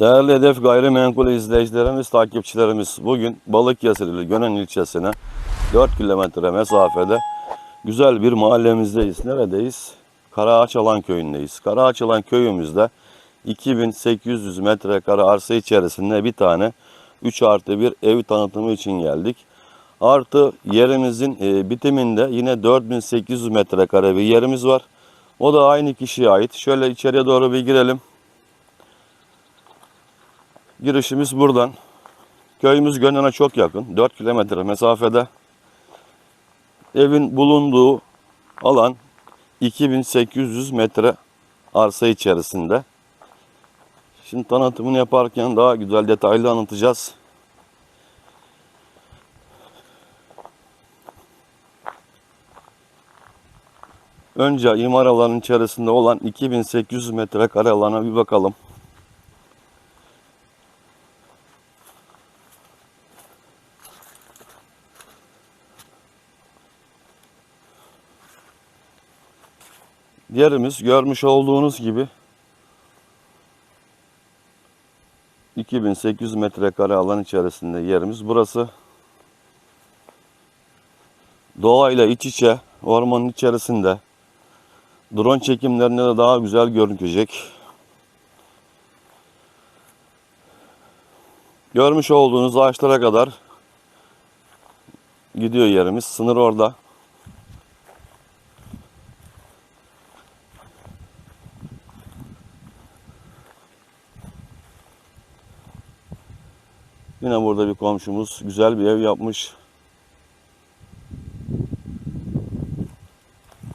Değerli Hedef Gayrimenkul izleyicilerimiz, takipçilerimiz bugün Balıkesir ili Gönen ilçesine 4 kilometre mesafede güzel bir mahallemizdeyiz. Neredeyiz? Karaağaçalan köyündeyiz. Karaağaçalan köyümüzde 2800 metrekare arsa içerisinde bir tane 3 artı bir ev tanıtımı için geldik. Artı yerimizin e, bitiminde yine 4800 metrekare bir yerimiz var. O da aynı kişiye ait. Şöyle içeriye doğru bir girelim. Girişimiz buradan. Köyümüz Gönen'e çok yakın. 4 kilometre mesafede. Evin bulunduğu alan 2800 metre arsa içerisinde. Şimdi tanıtımını yaparken daha güzel detaylı anlatacağız. Önce imar alanının içerisinde olan 2800 metrekare alana bir bakalım. Yerimiz görmüş olduğunuz gibi 2800 metrekare alan içerisinde yerimiz burası. Doğayla iç içe, ormanın içerisinde drone çekimlerinde de daha güzel görünecek. Görmüş olduğunuz ağaçlara kadar gidiyor yerimiz. Sınır orada. Yine burada bir komşumuz güzel bir ev yapmış.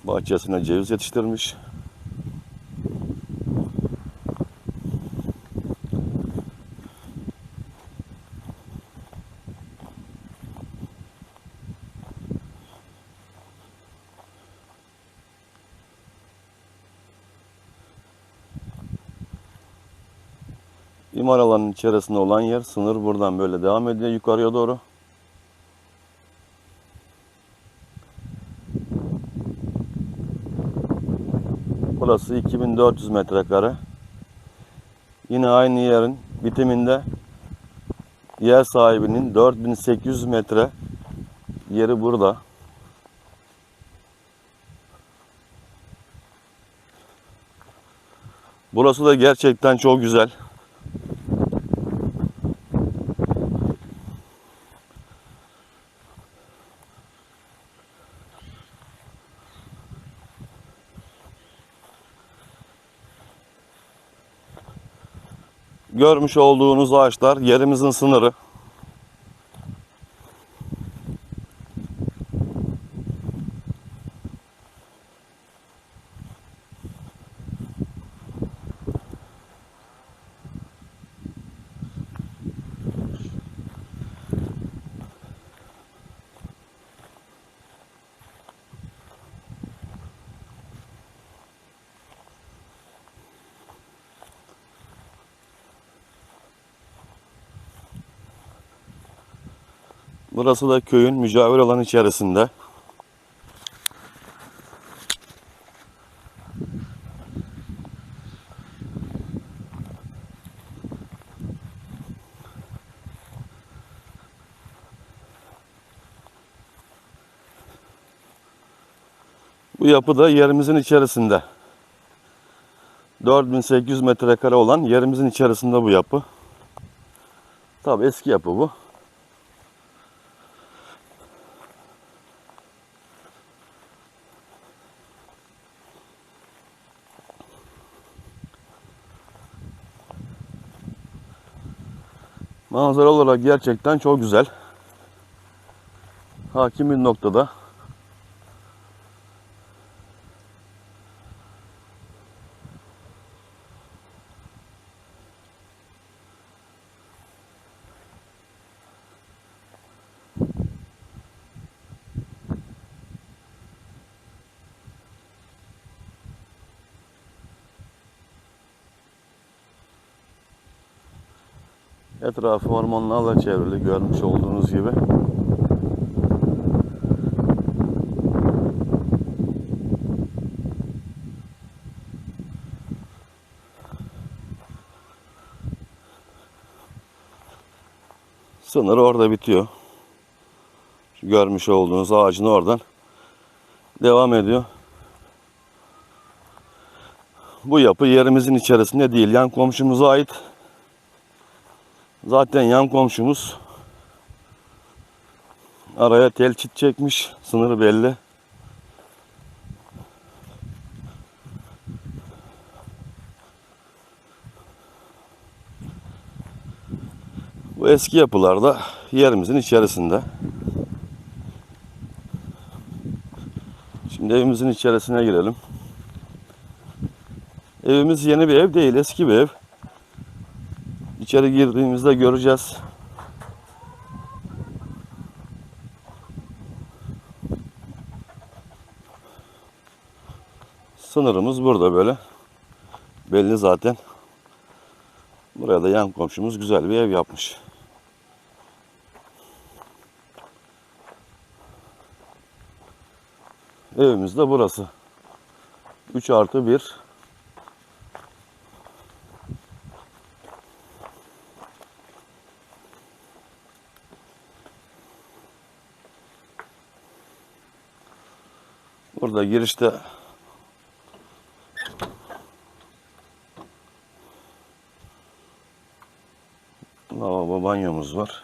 Bahçesine ceviz yetiştirmiş. İmar alanının içerisinde olan yer sınır buradan böyle devam ediyor yukarıya doğru. Burası 2400 metrekare. Yine aynı yerin bitiminde yer sahibinin 4800 metre yeri burada. Burası da gerçekten çok güzel. Görmüş olduğunuz ağaçlar yerimizin sınırı. Burası da köyün mücavir alanı içerisinde. Bu yapı da yerimizin içerisinde. 4800 metrekare olan yerimizin içerisinde bu yapı. Tabi eski yapı bu. Manzara olarak gerçekten çok güzel. Hakim bir noktada. Etrafı ormanlarla çevrili görmüş olduğunuz gibi. Sınır orada bitiyor. Şu görmüş olduğunuz ağacın oradan devam ediyor. Bu yapı yerimizin içerisinde değil. Yan komşumuza ait. Zaten yan komşumuz araya tel çit çekmiş. Sınırı belli. Bu eski yapılarda yerimizin içerisinde. Şimdi evimizin içerisine girelim. Evimiz yeni bir ev değil, eski bir ev. İçeri girdiğimizde göreceğiz. Sınırımız burada böyle. Belli zaten. Buraya da yan komşumuz güzel bir ev yapmış. Evimiz de burası. 3 artı 1. Burada girişte lavabo banyomuz var.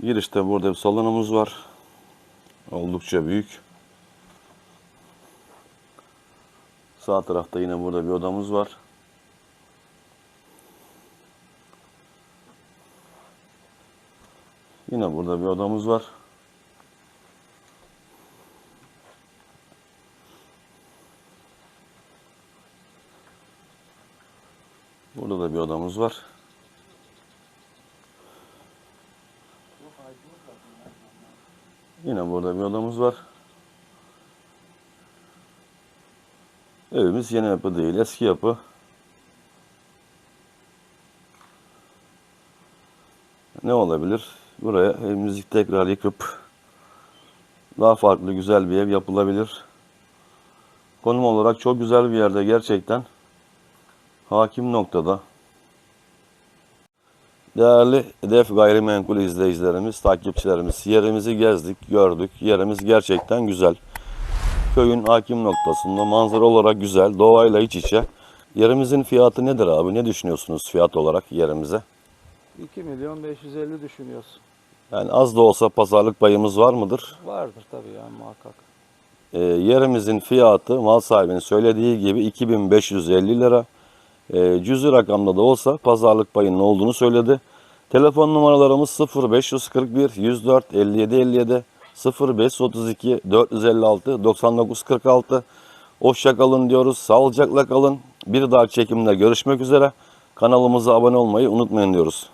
Girişte burada bir salonumuz var. Oldukça büyük. Sağ tarafta yine burada bir odamız var. Yine burada bir odamız var. Burada da bir odamız var. Yine burada bir odamız var. Evimiz yeni yapı değil, eski yapı. Ne olabilir? Buraya evimizi tekrar yıkıp daha farklı güzel bir ev yapılabilir. Konum olarak çok güzel bir yerde gerçekten. Hakim noktada. Değerli Hedef Gayrimenkul izleyicilerimiz, takipçilerimiz, yerimizi gezdik, gördük. Yerimiz gerçekten güzel. Köyün hakim noktasında manzara olarak güzel, doğayla iç içe. Yerimizin fiyatı nedir abi? Ne düşünüyorsunuz fiyat olarak yerimize? 2 milyon 550 düşünüyoruz. Yani az da olsa pazarlık payımız var mıdır? Vardır tabii ya muhakkak. Ee, yerimizin fiyatı mal sahibinin söylediği gibi 2550 lira. Ee, cüzi rakamda da olsa pazarlık payının olduğunu söyledi. Telefon numaralarımız 0541 104 57 57 0532 456 99 46. Hoşça kalın diyoruz. Sağlıcakla kalın. Bir dahaki çekimde görüşmek üzere. Kanalımıza abone olmayı unutmayın diyoruz.